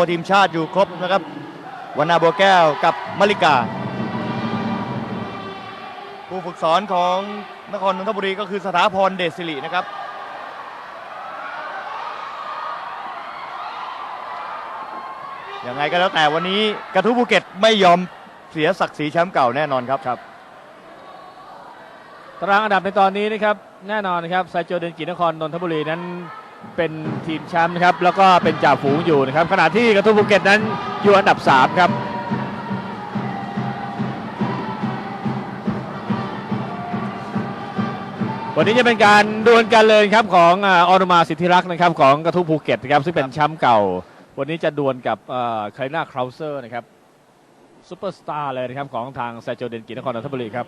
ตัวทีมชาติอยู่ครบนะครับวรรณาบัวแก้วกับมาริกา ผู้ฝึกสอนของนครนนทบุรีก็คือสถาพรเดชสิรินะครับยังไงก็แล้วแต่วันนี้กระทู้ภูเก็ตไม่ยอมเสียศักดิ์ศรีแชมป์เก่าแน่นอนครับครับตารางอันดับในตอนนี้นะครับแน่นอนนะครับไซโจเดนกินครนนทบุรีนั้น เป็นทีมแชมป์นะครับแล้วก็เป็นจ่าฝูงอยู่นะครับขณะที่กระทุ่มภูเก็ตนั้นอยู่อันดับ 3 ครับวันนี้จะเป็นการดวลกันเลยครับของออนุมาสิทธิรักษ์นะครับของกระทุ่มภูเก็ตนะครับซึ่งเป็นแชมป์เก่า วันนี้จะดวลกับคาริน่าคราวเซอร์นะครับซูเปอร์สตาร์เลยนะครับของทางไซโจเดนกินครนนทบุรีครับ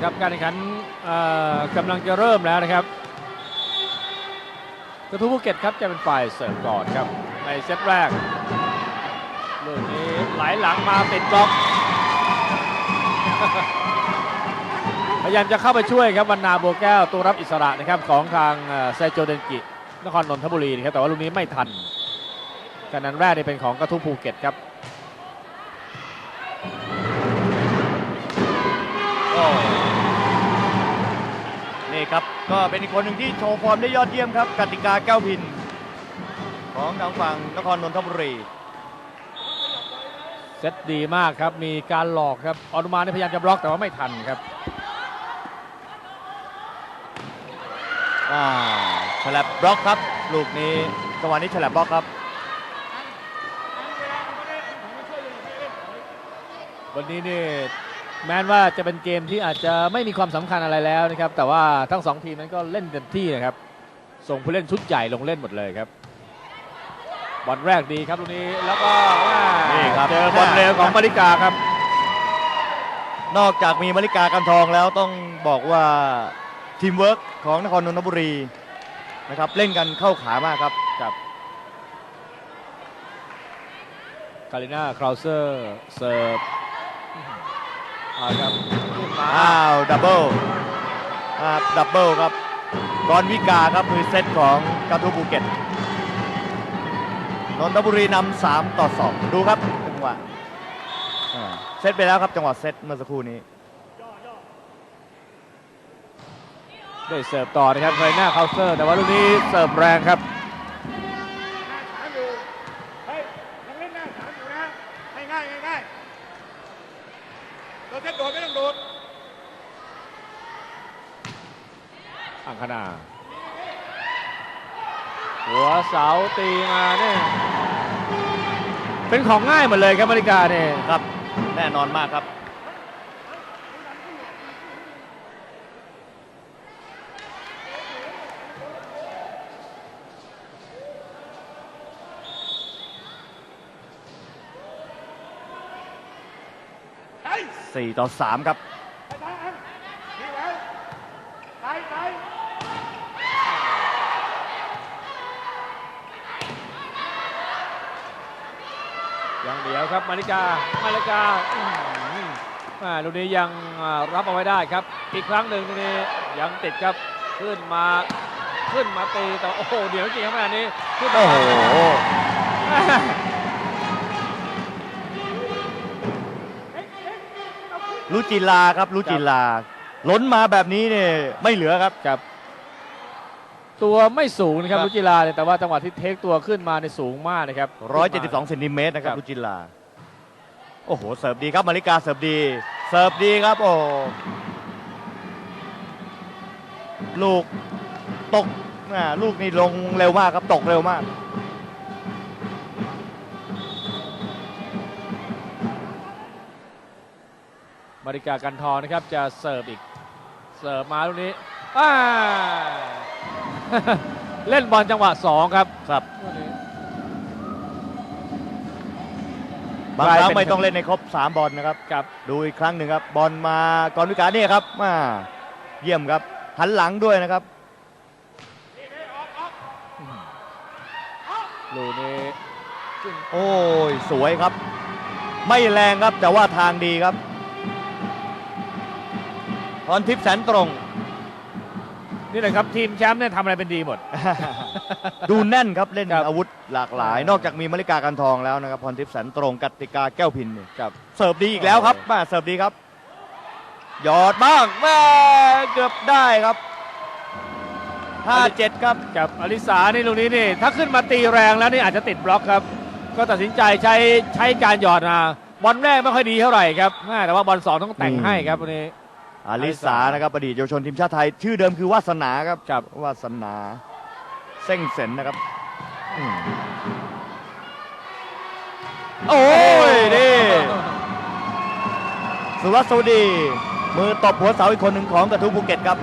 นะครับการแข่งขันกำลังจะเริ่มแล้วนะครับกระทู้ภูเก็ตครับจะเป็นฝ่ายเสิร์ฟก่อนครับในเซตแรกลูกนี้ไหลหลังมาติดบล็อก พยายามจะเข้าไปช่วยครับวันนาโบวแก้วตัวรับอิสระนะครับของทางเอ่อไซโจเดนกิ นครนนทบุรีนะครับแต่ว่าลูกนี้ไม่ทันการนั้นแรกนี่เป็นของกระทู้ภูเก็ตครับก็ ครับ ก็เป็นอีกคนหนึ่งที่โชว์ฟอร์มได้ยอดเยี่ยมครับกติกาแก้วพิน ของทางฝั่งนครนนทบุรีเซตดีมากครับมีการหลอกครับออนุมานี่พยายามจะบล็อกแต่ว่าไม่ทันครับอ่าฉลับบล็อกครับ ลูกนี้จังหวะนี้ฉลับบล็อกครับวันนี้นี่ แม้ว่าจะเป็นเกมที่อาจจะไม่มีความสำคัญอะไรแล้วนะครับ แต่ว่าทั้งสองทีมนั้นก็เล่นเต็มที่นะครับ ส่งผู้เล่นชุดใหญ่ลงเล่นหมดเลยครับบอลแรกดีครับลูกนี้แล้วก็ว่านี่ครับเจอบอลเร็วของมาริกาครับ นอกจากมีมาริกากันทองแล้วต้องบอกว่าทีมเวิร์กของนครนนทบุรีนะครับเล่นกันเข้าขามากครับกับคาริน่าคราวเซอร์เสิร์ฟ เอาครับขึ้นมาอ้าวดับเบิลครับดับเบิลครับกรวิกาครับมือเซตของกระทู้ภูเก็ตนนทบุรีนำสามต่อสองดูครับจังหวะอ่าเซตไปแล้วครับจังหวะเซตเมื่อสักครู่นี้ ได้เสิร์ฟต่อนะครับคาริน่าคราวเซอร์ แต่ว่าลูกนี้เสิร์ฟแรงครับ ถามอยู่เฮ้ยยังเล่นหน้าถามอยู่นะให้ง่ายง่ายง่ายเราเซ็ตโดดไม่ต้องโดด อังคณา หัวเสา ตีมาเนี่ยเป็นของง่ายหมดเลยครับมริกาเนี่ยครับ แน่นอนมากครับไอ้4ต่อ 3 ครับ ยังเดียวครับมาริกามาริกาอื้อหืออ่าลูกนี้ยังอ่ารับเอาไว้ได้ครับ อีกครั้งหนึ่งลูกนี้ยังติดครับขึ้นมาขึ้นมาตีแต่โอ้โหเดี๋ยวจริงครับแม่นี้ขึ้นมาโอ้โหลุจิลาครับลุจิลา ล้นมาแบบนี้เนี่ยไม่เหลือครับครับ ตัวไม่สูงนะครับครับลุจิลาเนี่ยแต่ว่าจังหวะที่เทคตัวขึ้นมาในยสูงมากนะครับ172เซนติเมตรนะครับครับลุจิลาโอ้โหเสิร์ฟดีครับมาริกาเสิร์ฟดี เสิร์ฟดีครับโอ้ลูกตกอ่าลูกนี่ลงเร็วมากครับตกเร็วมากมาริกากันทองนะครับจะเสิร์ฟอีก เสิร์ฟมาลูกนี้อ้า เล่นบอลจังหวะสองครับครับลูกนี้บางกลายครั้งเป็นไม่ต้องเล่นในครบ 3 บอลนะครับครับ ดูอีกครั้งหนึ่งครับ บอลมาก่อนวิกาเนี่ยครับมาเยี่ยมครับ หันหลังด้วยนะครับลูกนี้โอ้ย สวยครับ ไม่แรงครับแต่ว่าทางดีครับพรทิพย์แสนตรง นี่แหละครับทีมแชมป์เนี่ยทำอะไรเป็นดีหมด ดูแน่นครับเล่นครับอาวุธหลากหลาย นอกจากมีมาริกากันทองแล้วนะครับพรทิพย์แสนตรงกติกาแก้วพินนี่ครับเสิร์ฟดีอีกแล้วครับมาเสิร์ฟดีครับหยอดบ้างแม่เกือบได้ครับห้าเจ็ดครับ กับอลิสานี่ลูกนี้นี่ถ้าขึ้นมาตีแรงแล้วนี่อาจจะติดบล็อกครับ ก็ตัดสินใจใช้ใช้การหยอดมาบอลแรกไม่ค่อยดีเท่าไหร่ครับแม่แต่ว่าบอลสองต้องแต่งอืมให้ครับวันนี้ อาลิสานะครับอดีตเยาวชนทีมชาติไทย ชื่อเดิมคือวาสนาครับครับวาสนาเส้งเสนนะครับอืมโอ้ยนี่สุรัสสวดี มือตบหัวเสาอีกคนหนึ่งของกระทู้ภูเก็ตครับ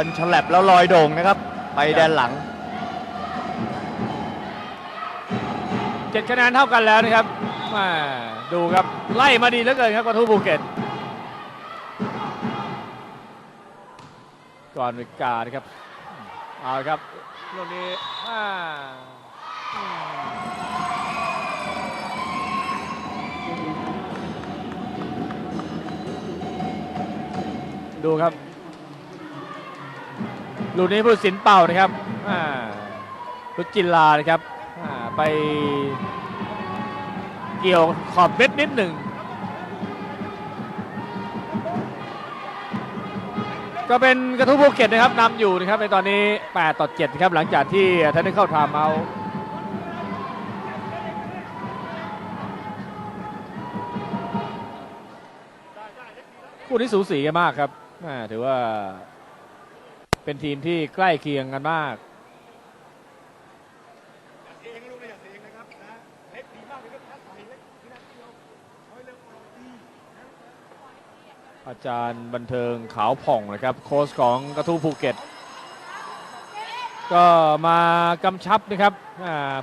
อลฉลับแล้วลอยโด่งนะครับ ไปแดนหลังเจ็ดคะแนนเท่ากันแล้วนะครับม่ดูครับ ไล่มาดีเหลือเกินครับกระทู้ภูเก็ต ก่อนวิกานะครับ เอาครับลูกนี้อ่าดูครับ ลูกนี้ผู้สินเป่านะครับอ่ารุจินลานะครับอ่าไปเกี่ยวขอบเม็ดนิดหนึ่ง ก็เป็นกระทู้ภูเก็ตนะครับนำอยู่นะครับในตอนนี้ 8 ต่อ 7 ครับหลังจากที่ท่านได้เข้าไทม์เอาคู่นี้สูสีกันมากครับถือว่า เป็นทีมที่ใกล้เคียงกันมาก อาจารย์บันเทิงขาวผ่องนะครับ โค้ชของกระทู้ภูเก็ต ก็มากำชับนะครับ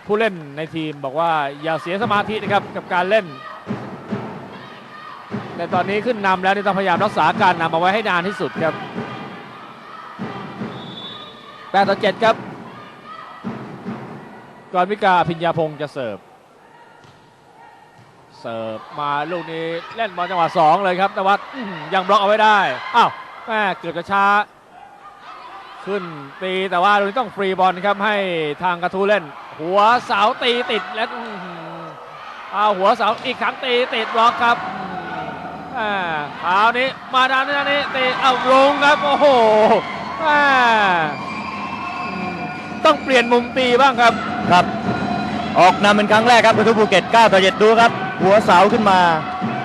ผู้เล่นในทีมบอกว่าอย่าเสียสมาธินะครับกับการเล่นในตอนนี้ขึ้นนำแล้วนี่ต้องพยายามรักษาการนำเอาไว้ให้นานที่สุดครับ 8ต่อ7ครับก่อนวิกาอภิญญาพงศ์จะเสิร์ฟ เสิร์ฟมาลูกนี้เล่นบอลจังหวะสองเลยครับแต่ว่ายังบล็อกเอาไว้ได้ อ้าวแม่เกือบจะช้า ขึ้นตีแต่ว่าลูกนี้ต้องฟรีบอลครับให้ทางกระทูเล่น หัวเสาตีติดและอื้อหือเอาหัวเสาอีกครั้งตีติดบล็อกครับอ่าคราวนี้มาดานนี้ตีเอาลงครับโอ้โหอ่า ต้องเปลี่ยนมุมตีบ้างครับ ครับ ออกนำเป็นครั้งแรกครับกระทู้ภูเก็ต9ต่อ7ดูครับ หัวเสาขึ้นมา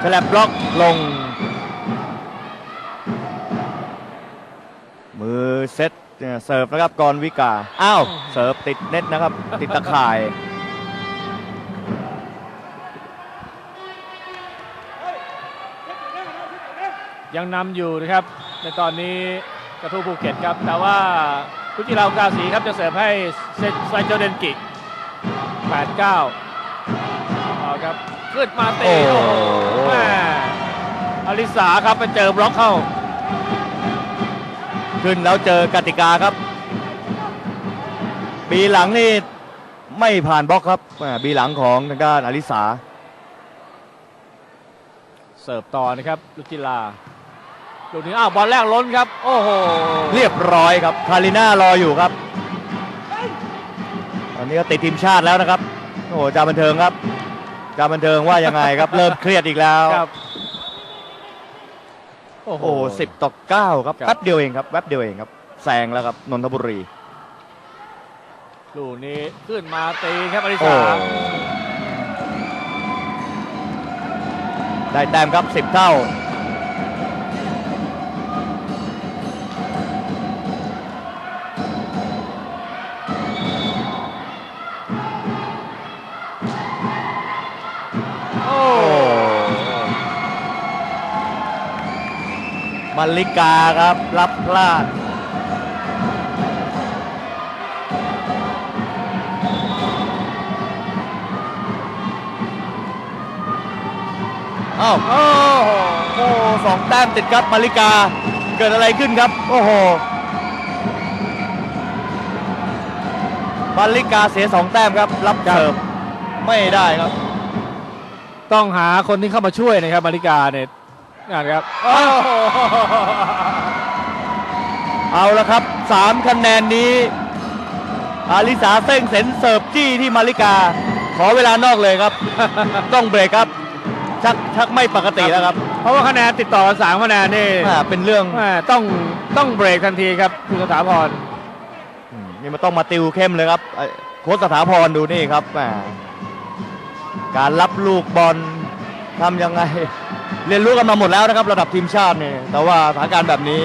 ฉลับบล็อกลง มือเซตเนี่ยเสิร์ฟนะครับกรวิกา อ้าว เสิร์ฟติดเน็ตนะครับ ติดตะข่าย ยังนำอยู่นะครับ ในตอนนี้กระทู้ภูเก็ตครับ แต่ว่า พุจิราอุกาสีครับจะเสิร์ฟให้เซไซโจเดนกิ8-9เอาครับขึ้นมาเตะโอ้โอ้โหโหแม่อลิสาครับไปเจอบล็อกเข้า ขึ้นแล้วเจอกติกาครับปีหลังนี่ไม่ผ่านบล็อกครับอ่าบีหลังของทางด้านอลิสา เสิร์ฟต่อนะครับลุจิลา ลูกนี้อ้าวบอลแรกล้นครับ โอ้โห เรียบร้อยครับคาริน่ารออยู่ครับอนนี้ก็ติดทีมชาติแล้วนะครับ โอ้โหจาบันเทิงครับจาบันเทิงว่ายังไงครับ เริ่มเครียดอีกแล้วครับ โอ้โหโอ้สิบต่อเก้าครับครับ แป๊บเดียวเองครับแป๊บเดียวเองครับแซงแล้วครับนนทบุรีลูกนี้ขึ้นมาตีครับอริโอ้สาได้แต้มครับสิบเท่า มาริกาครับรับพลาด อ้าว โอ้โหโอ้สองแต้มติดครับมาริกา เกิดอะไรขึ้นครับ โอ้โหมาริกาเสียสองแต้มครับ รับเสิร์ฟไม่ได้ครับ ต้องหาคนที่เข้ามาช่วยนะครับมาริกาเนี่ย งานครับโอ้โหเอาละครับสามคะแนนนี้ อาริสาเส้งเสนเสิร์ฟจี้ที่มาริกา ขอเวลานอกเลยครับ ต้องเบรกครับ ชักชักไม่ปกติแล้วครับ เพราะว่าคะแนนติดต่อกันสามคะแนนนี่อ่าเป็นเรื่องแม่ต้องต้องเบรกทันทีครับคุณสถาพรอืมนี่มันต้องมาติวเข้มเลยครับไอ้โค้ชสถาพรดูนี่ครับแหมการรับลูกบอลทำยังไง เรียนรู้กันมาหมดแล้วนะครับ ระดับทีมชาติเนี่ยแต่ว่าสถานการณ์แบบนี้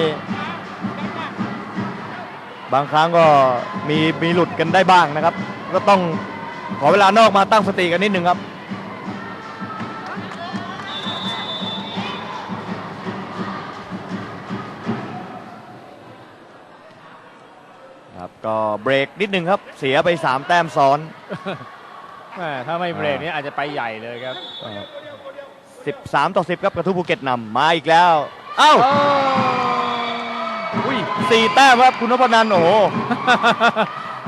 บางครั้งก็มีมีหลุดกันได้บ้างนะครับ ก็ต้องขอเวลานอกมาตั้งสติกันนิดนึงครับครับก็เบรกนิดนึงครับ เสียไป 3 แต้มซ้อน แม่ถ้าไม่เบรกนี่อาจจะไปใหญ่เลยครับ 13 ต่อ 10 ครับกระทู้ภูเก็ตนำมาอีกแล้ว เอ้าอุ้ยสี่แต้มครับคุณนพนันท์โอ้โห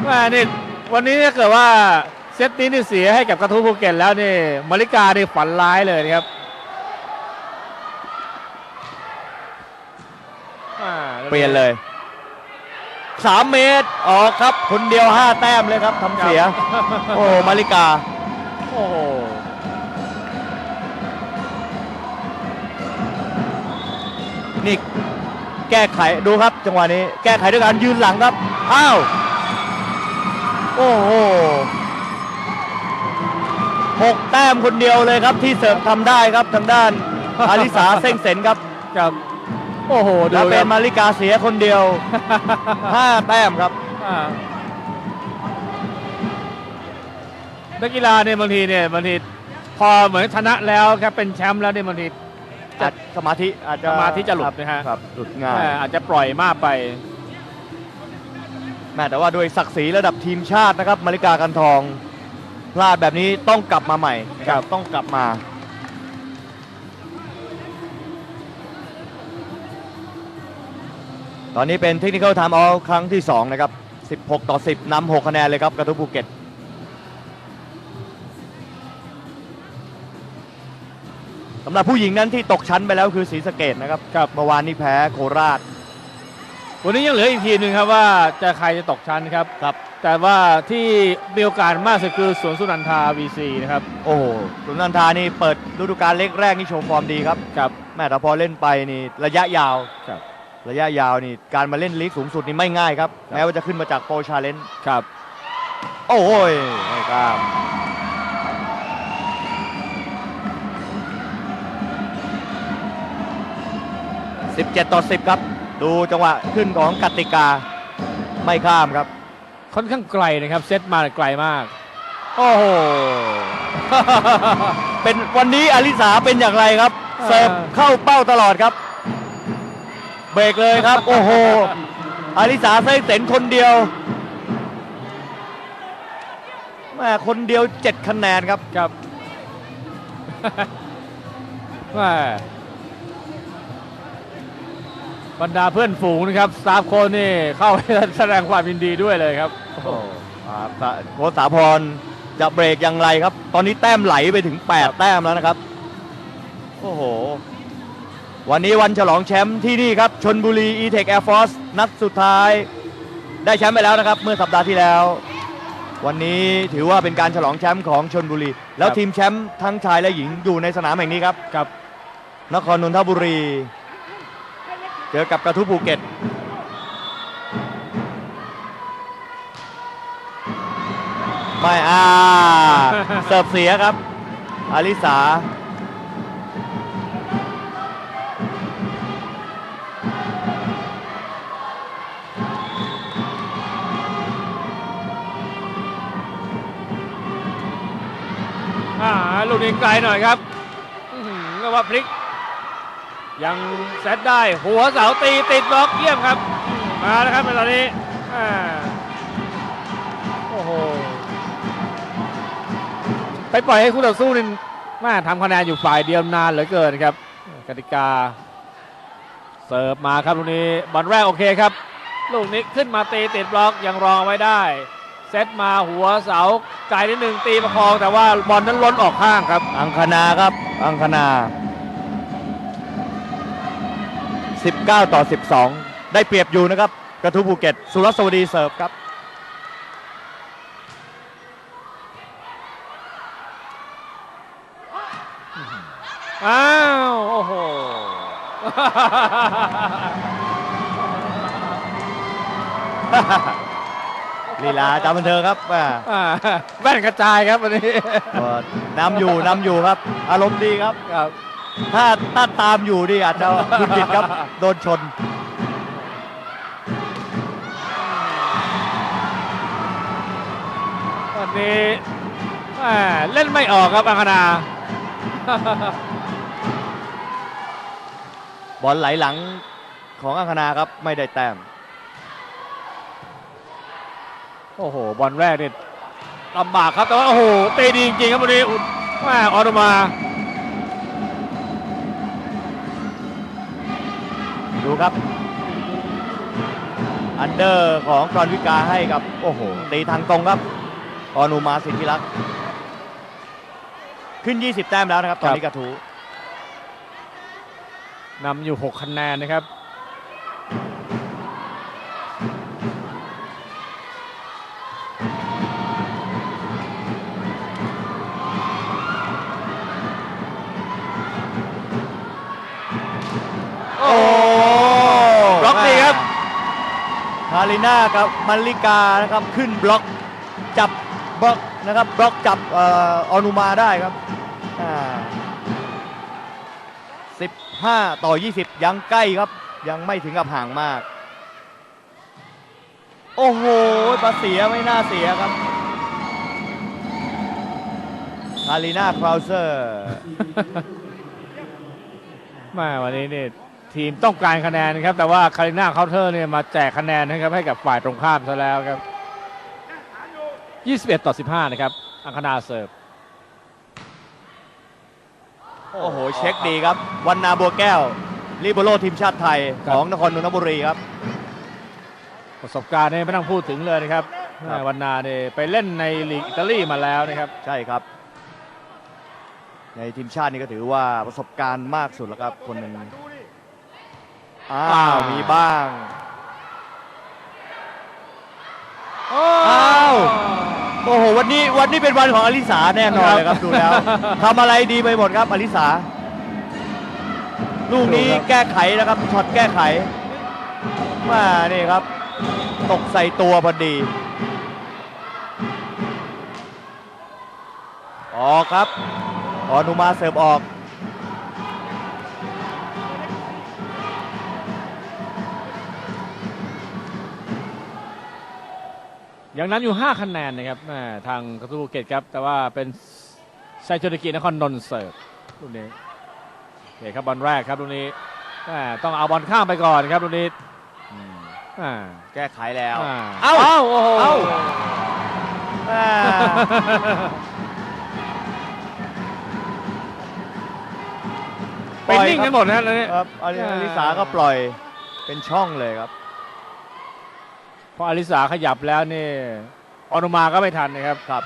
แม่นี่วันนี้ถ้าเกิดว่าเซตนี้นี่เสียให้กับกระทู้ภูเก็ตแล้วนี่มาริกานี่ฝันร้ายเลยนะครับอ่าเปลี่ยนเลย 3 เมตรออกครับคนเดียว 5 แต้มเลยครับทำเสีย โอ้มาริกา โอ้ นี่แก้ไขดูครับ จังหวะนี้แก้ไขด้วยการยืนหลังครับอ้าวโอ้โหหกแต้มคนเดียวเลยครับที่เสิร์ฟทำได้ครับทางด้านอาริสาเส้งเสนครับครับโอ้โหดูแล้วคเป็รันบมาริกาเสียคนเดียว5แต้มครับอ่านักกีฬาเนี่ยบางทีเนี่ยบางทีพอเหมือนชนะแล้วครับเป็นแชมป์แล้วเนี่ยบางที อาจสมาธิอาจจะสมาธิจะหลุดครับนะฮะครับหลุดง่ายแม่อาจจะปล่อยมากไปแม่แต่ว่าด้วยศักดิ์ศรีระดับทีมชาตินะครับมาริกากันทองพลาดแบบนี้ต้องกลับมาใหม่นะครับต้องกลับมาตอนนี้เป็นเทคนิค l ล i ท e อ u t ครั้งที่ 2 นะครับ 16 ต่อ 10นำ6คะแนนเลยครับกระทุกภูเก็ตำหรับผู้หญิงนั้นที่ตกชั้นไปแล้วคือศรีสะเกดนะครับครับ เมื่อวานนี้แพ้โคราช วันนี้ยังเหลืออีกทีมหนึ่งครับว่าจะใครจะตกชั้นครับ ครับ แต่ว่าที่มีโอกาสมากสุดคือสวนสุนันทา VC นะครับโอ้โหสุนันทานี่เปิดฤดูกาลเล็กแรกนี่โชว์ฟอร์มดีครับ ครับ แม่แต่พอเล่นไปนี่ระยะยาวครับ ระยะยาวนี่การมาเล่นลีกสูงสุดนี่ไม่ง่ายครับครับแม้ว่าจะขึ้นมาจากโปรชาเลนจ์ครับ โอ้ยไม่กล้าม 17 ต่อ 10 ครับ ดูจังหวะขึ้นของกติกาไม่ข้ามครับ ค่อนข้างไกลนะครับเซตมาไกลมาก โอ้โห เป็นวันนี้อลิสาเป็นอย่างไรครับอ่าเสิร์ฟเข้าเป้าตลอดครับ เบรกเลยครับ โอ้โหอลิสาเส้นเสนคนเดียวแม่คนเดียว 7 คะแนนครับครับแม่ บรรดาเพื่อนฝูงนะครับสตาฟโค้ชนี่เข้าไปแสดงความยินดีด้วยเลยครับโอ้ครับสะโค้ชสาพรจะเบรกอย่างไรครับ ตอนนี้แต้มไหลไปถึง 8 แต้มแล้วนะครับ โอ้โห วันนี้วันฉลองแชมป์ที่นี่ครับชนบุรี e-tech Air Force นัดสุดท้าย ได้แชมป์ไปแล้วนะครับ เมื่อสัปดาห์ที่แล้ว วันนี้ถือว่าเป็นการฉลองแชมป์ของชนบุรี แล้วครับทีมแชมป์ทั้งชายและหญิงอยู่ในสนามแห่งนี้ครับครับนครนนทบุรี เจอกับกระทู้ภูเก็ตไม่อ่าเสิร์ฟเสียครับ อาริสาอ่าลูกนี้ไกลหน่อยครับอื้อหือเรียกว่าพลิก ยังเซตได้หัวเสาตีติดบล็อกเยี่ยมครับ มาแล้วครับในตอนนี้โอ้โหไปปล่อยให้คู่ต่อสู้นี่แม่ทำคะแนนอยู่ฝ่ายเดียวนานเหลือเกินครับกติกา เสิร์ฟมาครับลูกนี้บอลแรกโอเคครับ ลูกนี้ขึ้นมาตีติดบล็อกยังรองไว้ได้ เซตมาหัวเสาไกลนิดหนึ่งตีประคองแต่ว่าบอลนั้นล้นออกข้างครับ อังคณาครับ อังคณา 19ต่อ 12 ได้เปรียบอยู่นะครับ กระทู้ภูเก็ต สุรสวัสดีเสิร์ฟครับอ้าว โอ้โห ลีลาจำบันเทิงครับอ่าอ่าแว่นกระจายครับวันนี้ ก็นำอยู่นำอยู่ครับ อารมณ์ดีครับ ครับ ถ้าถ้าตามอยู่นี่อาจจะคุณผิดครับ โดนชนวันนี้แหม่เล่นไม่ออกครับอังคณา บอลไหลหลังของอังคณาครับไม่ได้แต้ม โอ้โห บอลแรกนี่ลำบากครับแต่ว่า โอ้โหตีดีจริงๆครับวันนี้อุดแหม่ออนุมา ดูครับ อันเดอร์ของกรวิกาให้กับ โอ้โห ตีทางตรงครับออนุมาสิทธิรักษ์ขึ้น 20 แต้มแล้วนะครับ ตอนนี้กระทูนำอยู่ 6 คะแนนนะครับ ริน่ากับมัลลิกานะครับขึ้นบล็อกจับบล็อกนะครับบล็อกจับเออออนุมาได้ครับอ่า15 ต่อ 20 ยังใกล้ครับ ยังไม่ถึงกับห่างมาก โอ้โหปาเสียไม่น่าเสียครับคาริน่าคราวเซอร์แม่วันนี้เนี่ ทีมต้องการคะแนนนะครับแต่ว่าคาริน่าเคาน์เตอร์เนี่ยมาแจกคะแนนนะครับให้กับฝ่ายตรงข้ามซะแล้วครับ 21 ต่อ 15 นะครับ อังคณาเสิร์ฟโอ้โห เช็คดีครับ วันนาบัวแก้วลิเบโรทีมชาติไทยครับของนครนนทบุรีครับ ประสบการณ์เนี่ยไม่ต้องพูดถึงเลยนะครับครับวันนาเนี่ยไปเล่นในลีกอิตาลีมาแล้วนะครับ ใช่ครับ ในทีมชาตินี่ก็ถือว่าประสบการณ์มากสุดแล้วครับคนหนึ่ง อ้าอ้าววมีบ้าง อ้าว โอ้โห วันนี้วันนี้เป็นวันของอลิสาแน่นอนเลยครับดูแล้วทำอะไรดีไปหมดครับอลิสา ลูกนี้ดูครับแก้ไขนะครับช็อตแก้ไขมานี่ครับ ตกใส่ตัวพอดีออกครับออนุมาเสิร์ฟออก ยังนำอยู่ 5 คะแนนนะครับแม่ทางกระทู้ภูเก็ตครับ แต่ว่าเป็นไซโจเดกินครนนท์เสิร์ฟลูกนี้โอเคครับบอลแรกครับลูกนี้แม่ต้องเอาบอลข้ามไปก่อนครับลูกนี้อ่าแก้ไขแล้วอ่าเอ้า เอ้า โอ้โหเอ้าอ่าไปนิ่งกันหมดนะแล้วเนี่ยครับอลิอลิสาก็ปล่อยเป็นช่องเลยครับพ ออลิสาขยับแล้วนี่ออนุมาก็ไม่ทันนะครับครับ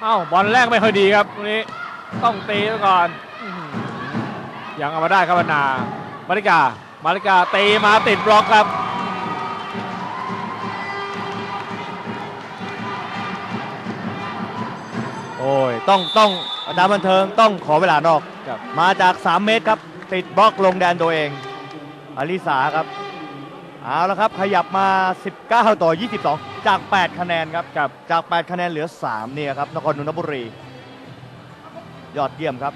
เอ้าบอลแรกไม่ค่อยดีครับตรงนี้ต้องตีไว้ก่อนอื้อหือยังเอามาได้ครับบรรณามาริกามาริกาตีมาติดบล็อกครับโอ้ยต้องต้องอาจารย์บันเทิงต้องขอเวลานอกครับมาจาก 3 เมตรครับ ติดบล็อกลงแดนตัวเองอลิสาครับ เอาละครับ ขยับมา 19 ต่อ 22 จาก 8 คะแนนครับครับจาก 8 คะแนนเหลือ 3 เนี่ยครับ นครนนทบุรี ยอดเยี่ยมครับ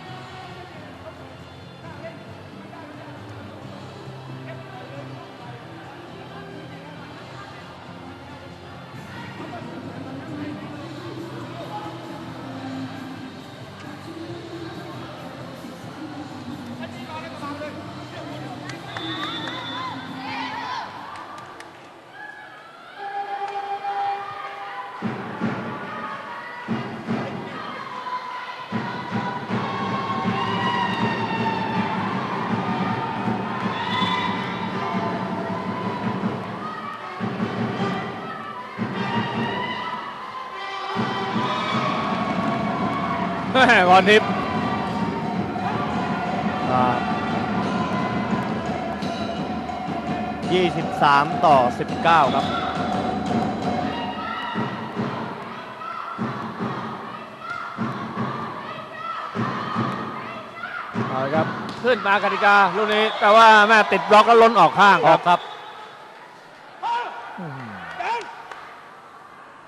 พรทิพย์23ต่อ19ครับเอาละครับ ขึ้นมากติกาลูกนี้ แต่ว่าแม่ติดบล็อกแล้วล้นออกข้างอคอรักบครับ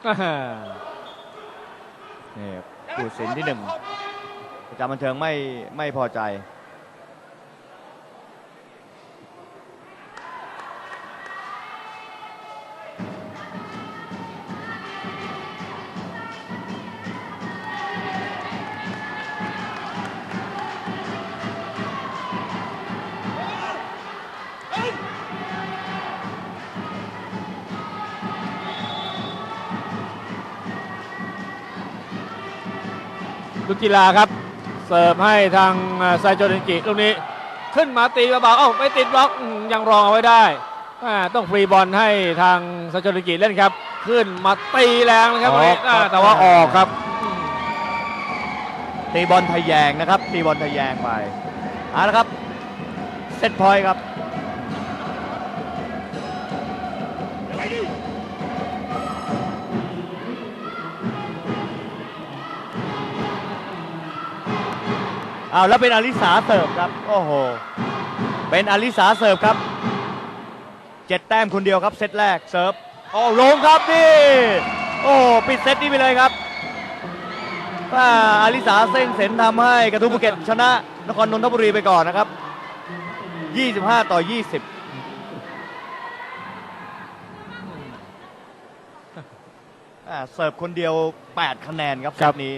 อ่านี่ผู้ สินที่หนึ่งประจำบันเทิงไม่ไม่พอใจ กกีฬาครับ เสิร์ฟให้ทางอ่าไซโจเดนกิลูกนี้ขึ้นมาตีเบาๆเอ้าไม่ติดบล็อกอืมยังรองเอาไว้ได้อ่าต้องฟรีบอลให้ทางไซโจเดนกิเล่นครับ ขึ้นมาตีแรงนะครับวันนี้ออกครับอ่าแต่ว่าออกครับ ตีบอลทะแยงนะครับ ตีบอลทะแยงไปเอาละครับเซตพอยต์ครับ เอาแล้วเป็นอลิสาเสิร์ฟครับโอ้โหเป็นอลิสาเสิร์ฟครับเจ็ดแต้มคนเดียวครับเซตแรกเสิร์ฟโอ้ลงครับนี่โอ้ปิดเซตนี้ไปเลยครับว่าอาริสาเส้นเสนทำให้กระทู้ภูเก็ตชนะนครนนทบุรีไปก่อนนะครับ 25 ต่อ 20อ่าเสิร์ฟคนเดียว 8 คะแนนครับเซครัตบนี้